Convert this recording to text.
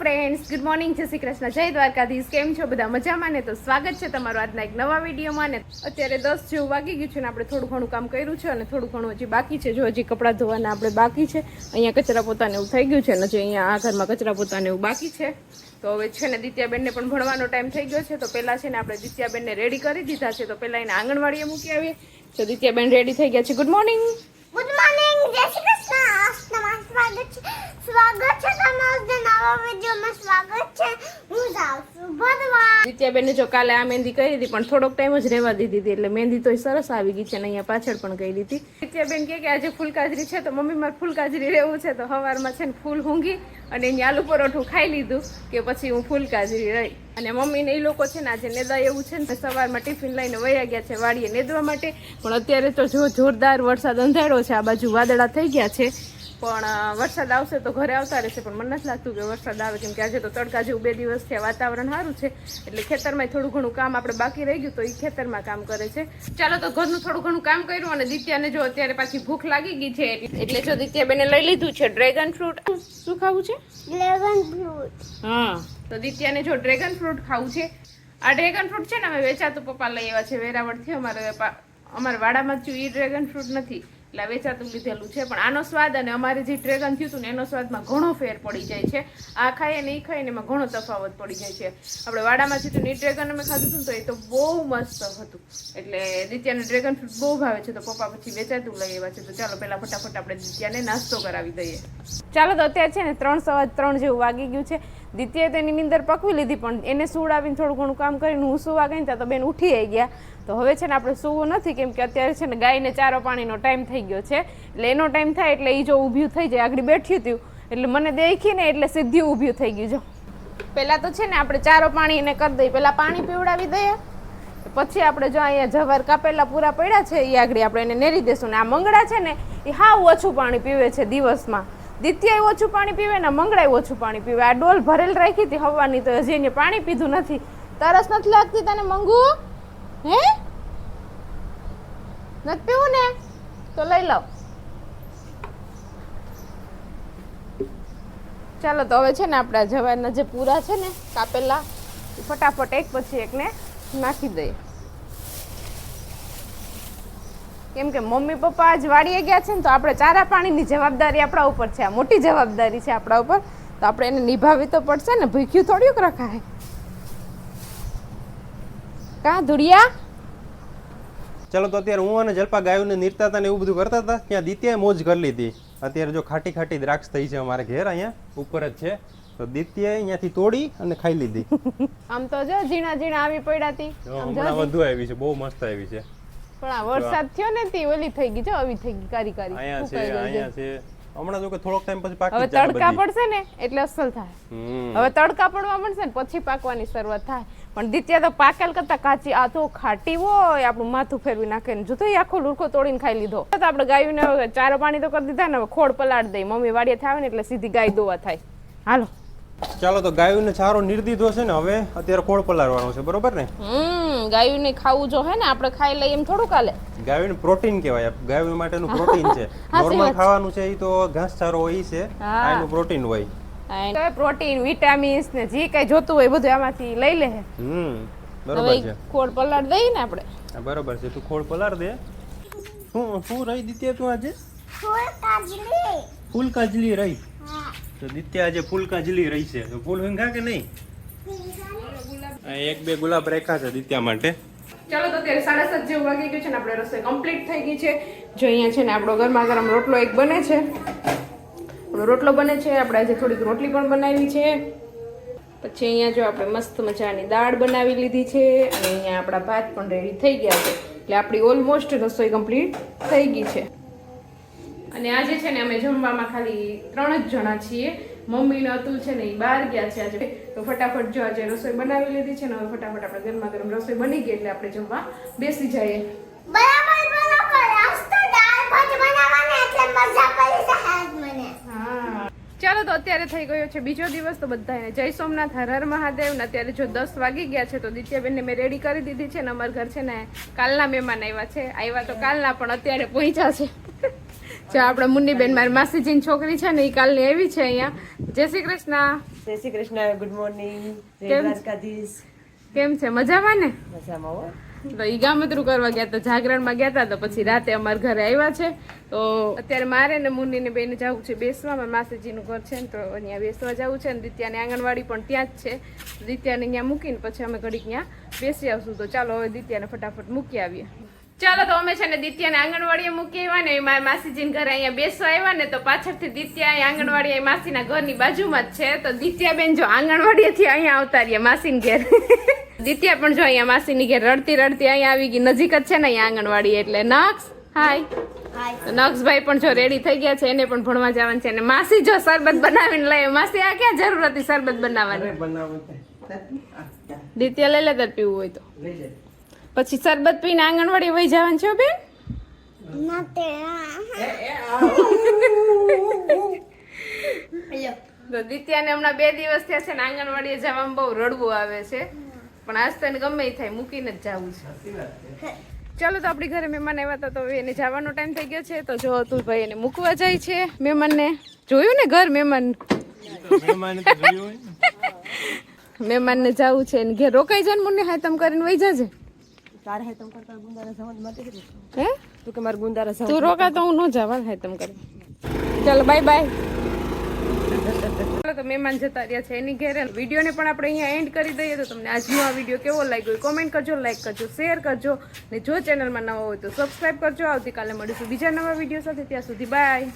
Friends good morning જય શ્રી કૃષ્ણ. જય દ્વારકાધીશ. કેમ છો બધા? મજામાં ને? તો સ્વાગત છે તમારું આજના એક નવા વિડીયોમાં ને અત્યારે દસ જેવું વાગી ગયું છે ને આપણે થોડું ઘણું કામ કર્યું છે અને થોડું ઘણું હજી બાકી છે. જો હજી કપડાં ધોવાના આપણે બાકી છે. અહીંયા કચરા પોતાને એવું થઈ ગયું છે ને હજી અહીંયા આ ઘરમાં કચરા પોતાને એવું બાકી છે. તો હવે છે ને દિત્યાબેનને પણ ભણવાનો ટાઈમ થઈ ગયો છે. તો પહેલાં છે ને આપણે દિત્યાબેનને રેડી કરી દીધા છે. તો પહેલાં એને આંગણવાડીએ મૂકી આવીએ. તો દિત્યાબેન રેડી થઈ ગયા છે. ગુડ મોર્નિંગ ગુડ મોર્નિંગ જય શ્રી કૃષ્ણ તમારું સ્વાગત છે સ્વાગત છે તમારું જે નવા વિડીયોમાં સ્વાગત છે હું જાઉં છું ભરવા દિત્યાબેને જો કાલે આ મહેંદી કરી હતી, પણ થોડોક ટાઈમ જ રહેવા દીધી હતી, એટલે મહેંદી તો સરસ આવી ગઈ છે અને અહીંયા પાછળ પણ કરી દીધી. દિત્યાબેન કહે કે આજે ફૂલકાજરી છે, તો મમ્મી, મારે ફૂલકાજરી રહેવું છે, તો સવારમાં છે ને ફૂલ ઊંઘી અને એની આલુ પરોઠું ખાઈ લીધું કે પછી હું ફૂલકાજરી રહી. અને મમ્મીને એ લોકો છે ને આજે નેદા એવું છે ને સવારમાં ટિફિન લઈને વયા ગયા છે વાડીએ નેદવા માટે. પણ અત્યારે તો જો જોરદાર વરસાદ અંધારો છે, આ બાજુ વાદળા થઈ ગયા છે. પણ વરસાદ આવશે તો ઘરે આવતા રહેશે પણ મને નથી લાગતું કે વરસાદ આવે કેમ કે આજે તો તડકા જેવું બે દિવસ થયા વાતાવરણ સારું છે એટલે ખેતરમાં થોડું ઘણું કામ આપણે બાકી રહી ગયું તો એ ખેતરમાં કામ કરે છે. ચાલો તો ઘરનું થોડું ઘણું કામ કર્યું અને દિત્યાને જો અત્યારે પાછી ભૂખ લાગી ગઈ છે એટલે જો દિત્યાબેને લઈ લીધું છે ડ્રેગન ફ્રૂટ. શું ખાવું છે? Dragon fruit. હા તો દિત્યાને જો ડ્રેગન ફ્રૂટ ખાવું છે. આ ડ્રેગન ફ્રૂટ છે ને અમે વેચાતું પપ્પા લઈ આવ્યા છે વેરાવળથી અમારે અમારા વાડામાં જ એ ડ્રેગન ફ્રૂટ નથી. એટલે વેચાતું લીધેલું છે. પણ આનો સ્વાદ અને અમારે જે ડ્રેગન થયું હતું ને, એનો સ્વાદમાં ઘણો ફેર પડી જાય છે. આ ખાઈએ ને એ ખાઈએ એમાં ઘણો તફાવત પડી જાય છે. આપણે વાડામાં હતું ને ડ્રેગન અમે ખાધું હતું તો એ તો બહુ મસ્ત હતું. એટલે દિત્યાને ડ્રેગન ફ્રૂટ બહુ ભાવે છે, તો પપ્પા પછી વેચાતું લઈ આવ્યા છે. તો ચાલો, પહેલાં ફટાફટ આપણે દિત્યાને નાસ્તો કરાવી દઈએ. ચાલો, તો અત્યારે છે ને, ત્રણ સવા ત્રણ જેવું વાગી ગયું છે. દિત્યાએ તેની નીંદર પકવી લીધી, પણ એને સુડાવીને થોડું ઘણું કામ કરીને હું સુવા ગઈ ત્યાં તો બેન ઉઠી આવી ગયા. તો હવે છે ને આપણે સૂવું નથી, કેમ કે અત્યારે છે ને ગાયને ચારો પાણીનો ટાઈમ થઈ ગયો છે. એટલે એનો ટાઈમ થાય એટલે એ જો ઊભ્યું થઈ જાય, આગળ બેઠ્યું હતું. એટલે મને દેખી ને એટલે સીધી ઊભ્યું થઈ ગયું જો. પહેલાં તો છે ને આપણે ચારો પાણી એને કરી દઈએ, પહેલાં પાણી પીવડાવી દઈએ. પછી આપણે જો અહીંયા જવાર કાપેલા પૂરા પડ્યા છે એ આગળ આપણે એને નેરી દેશું. ને આ મંગળા છે ને એ હાવ ઓછું પાણી પીવે છે દિવસમાં. દિત્યાએ ઓછું પાણી પીવે ને મંગળાએ ઓછું પાણી પીવે. આ ડોલ ભરેલ રાખી હતી હવાની તો હજી એને પાણી પીધું નથી. તરસ નથી લાગતી તને, મંગુ? હે? નથી પીવું ને? તો લઈ લઉં. ચાલો તો હવે છે ને આપણા જવારના જે પૂરા છે ને, કાપેલા ફટાફટ એક પછી એકને નાખી દઈએ. કેમ કે મમ્મી પપ્પા આજ વાડીએ ગયા છે ને, તો આપણે ચારા પાણીની જવાબદારી આપણા ઉપર છે. આ મોટી જવાબદારી છે આપણા ઉપર. તો આપણે એને નિભાવવી તો પડશે ને, ભૂખ્યું થોડીક રખાય. કા ધુડિયા? ચલો તો અત્યારે હું અને જલપા ગાયોને નીરતા હતા ને એવું બધું કરતા હતા ત્યાં દિત્યાએ મોજ કરી લીધી. અત્યારે જો ખાટી ખાટી દ્રાક્ષ થઈ છે અમારે ઘેર અહીંયા ઉપર જ છે. તો દિત્યાએ અહીંયાથી તોડી અને ખાઈ લીધી. આમ તો જો ઝીણા ઝીણા આવી પડ્યા હતી હમણાં વધુ આવી છે બહુ મસ્ત આવી છે. પણ આ વરસાદ થયો ને તે ઓલી થઈ ગઈ જો આવી થઈ ગઈ કારી કારી. અહીંયા છે. અહીંયા છે. હમણાં જો કે થોડોક ટાઈમ પછી પાકી હવે તડકા પડશે ને એટલે અસલ થાય. હવે તડકા પડવા મળશે ને પછી પાકવાની શરૂઆત થાય. પણ દિત્યા તો પાકેલ કરતા કાચી આ તો ખાટી હોય આપણું માથું ફેરવી નાખે ને જોતો આખો લુરખો તોડીને ખાઈ લીધો. તો આપણે ગાયોને ને ચારો પાણી તો કરી દીધા ને હવે ખોડ પલાડ દઈ. મમ્મી વાડીએ થાય ને એટલે સીધી ગાય દોવા થાય. હાલો. ચાલો તો ગાયોને ચારો નિર્દીધો દીધો છે ને હવે અત્યારે ખોળ પલાળવાનો છે બરોબર ને? હમ ગાયોને ખાવું જો હે ને આપણે ખાઈ લઈએ એમ થોડું કાલે ગાયોને પ્રોટીન કહેવાય. ગાયો માટેનું પ્રોટીન છે. નોર્મલ ખાવાનું છે એ તો ઘાસ ચારો હોય છે. આનું પ્રોટીન હોય. પ્રોટીન વિટામિન્સ ને જે કઈ જોતું હોય બધું આમાંથી લઈ લે હમ બરોબર છે. ખોળ પલાળ દઈએ ને આપણે. હા, બરોબર છે. તું ખોળ પલાળ દે. શું શું રહી દિત્યા તું આજે? ફૂલ કાજલી ફૂલ કાજલી રહી તો દિત્યા આજે ફૂલ કાજલી રહી છે. તો ફૂલ હંગા કે નહીં? એક બે ગુલાબ રેખા છે દિત્યા માટે. ચાલો તો અત્યારે સાડા સાત જેવું વાગી ગયું છે ને આપણે રસોઈ કમ્પ્લીટ થઈ ગઈ છે. જો અહીંયા છે ને આપણો ગરમા ગરમ રોટલો એક બને છે. આપણો રોટલો બને છે, આપણે આજે થોડીક રોટલી પણ બનાવી છે. પછી અહીંયા જો આપણે મસ્ત મજાની દાળ બનાવી લીધી છે અને અહીંયા આપણા ભાત પણ રેડી થઈ ગયા છે. એટલે આપણી ઓલમોસ્ટ રસોઈ કમ્પ્લીટ થઈ ગઈ છે. અને આજે છે ને અમે જમવામાં ખાલી ત્રણ જ જણા છીએ. મમ્મી ને અતુલ છે ને એ બહાર ગયા છે આજે. તો ફટાફટ જો આજે રસોઈ બનાવી લીધી છે ને હવે ફટાફટ આપણે ગરમા ગરમ રસોઈ બની ગઈ એટલે આપણે જમવા બેસી જઈએ. બરાબર બરાબર. આજ તો દાળ ભાત બનાવવાની એટલે મજા પડી છે મને. હા. ચાલો તો અત્યારે થઈ ગયો છે બીજો દિવસ તો બધાને જય સોમનાથ હર હર મહાદેવ. ને અત્યારે જો દસ વાગી ગયા છે તો દિત્યાબેનને મેં રેડી કરી દીધી છે ને અમારા ઘર છે ને કાલના મહેમાન આવ્યા છે. આવ્યા તો કાલના પણ અત્યારે પહોંચ્યા છે. જો આપણે મુન્નીબેન મારી માસીજીની છોકરી છે ને એ કાલની આવી છે અહીંયા. જય શ્રી કૃષ્ણ. જય શ્રી કૃષ્ણ ગુડ મોર્નિંગ કેમ? છે? મજામાં ને? મજામાં તો ઈ ગામતરું કરવા ગયા હતા જાગરણમાં ગયા હતા તો પછી રાતે અમારા ઘરે આવ્યા છે. તો અત્યારે મારે ને મુન્નીને બેને જવું છે બેસવા. મારા માસીજીનું ઘર છે ને તો અહીંયા બેસવા જવું છે ને. દિત્યાની આંગણવાડી પણ ત્યાં જ છે. દિત્યાને અહીંયા મૂકીને પછી અમે ઘડીક ત્યાં બેસી આવશું. તો ચાલો હવે દિત્યાને ફટાફટ મૂકી આવીએ. ચાલો તો અમે છે ને દિત્યાને આંગણવાડીએ મૂકી આવ્યા ને મારા માસીજીને ઘરે અહીંયા બેસવા આવ્યા ને તો પાછળથી દિત્યા અહીં આંગણવાડી માસીના ઘરની બાજુમાં જ છે. તો દિત્યાબેન જો આંગણવાડીએથી અહીંયા આવતા રહ્યા માસીને ઘેર. દિત્યા પણ જો અહીંયા માસીની ઘેર રડતી રડતી અહીંયા આવી ગઈ. નજીક જ છે ને અહીંયા આંગણવાડી એટલે. નક્ષ હાય. હાય. નક્ષભાઈ પણ જો રેડી થઈ ગયા છે એને પણ ભણવા જવાનું છે અને માસી જો શરબત બનાવીને લઈ માસી આ ક્યાં જરૂર હતી શરબત બનાવવાની? દિત્યા લઈ લે તાર પીવું હોય તો. પછી શરબત પીને આંગણવાડી વહી જવાનું છે બેન? ના તો દિત્યાને હમણાં બે દિવસ થયા છે ને આંગણવાડીએ જવામાં બહુ રડવું આવે છે. પણ આજ તો એને ગમે થાય મૂકીને જ જવું છે. ચાલો તો આપણી ઘરે મહેમાન આવ્યા હતા તો હવે એને જવાનો ટાઈમ થઈ ગયો છે. તો જો અતુલભાઈ એને મૂકવા જાય છે મહેમાનને. જોયું ને ઘર મહેમાન? મહેમાનને જવું છે એને ઘેર રોકાઈ જાય ને મુન્ને હાય તમ કરીને વહી જાજે. તારે હે તમ કરતા ગુંદારા જવાનું માટે હે? તું કે મારે ગુંદારા જવાનું તું રોકા તો હું ન જવા તમ કરે. ચાલો બાય બાય ચાલો તો મહેમાન જતા રહ્યા છે એની ઘેરે. વિડીયોને પણ આપણે અહીંયા એન્ડ કરી દઈએ તો તમને આજનો આ વીડિયો કેવો લાગ્યો કોમેન્ટ કરજો લાઈક કરજો શેર કરજો. ને જો ચેનલમાં નવા હોય તો સબસ્ક્રાઈબ કરજો. આવતીકાલે મળીશું બીજા નવા વીડિયો સાથે. ત્યાં સુધી બાય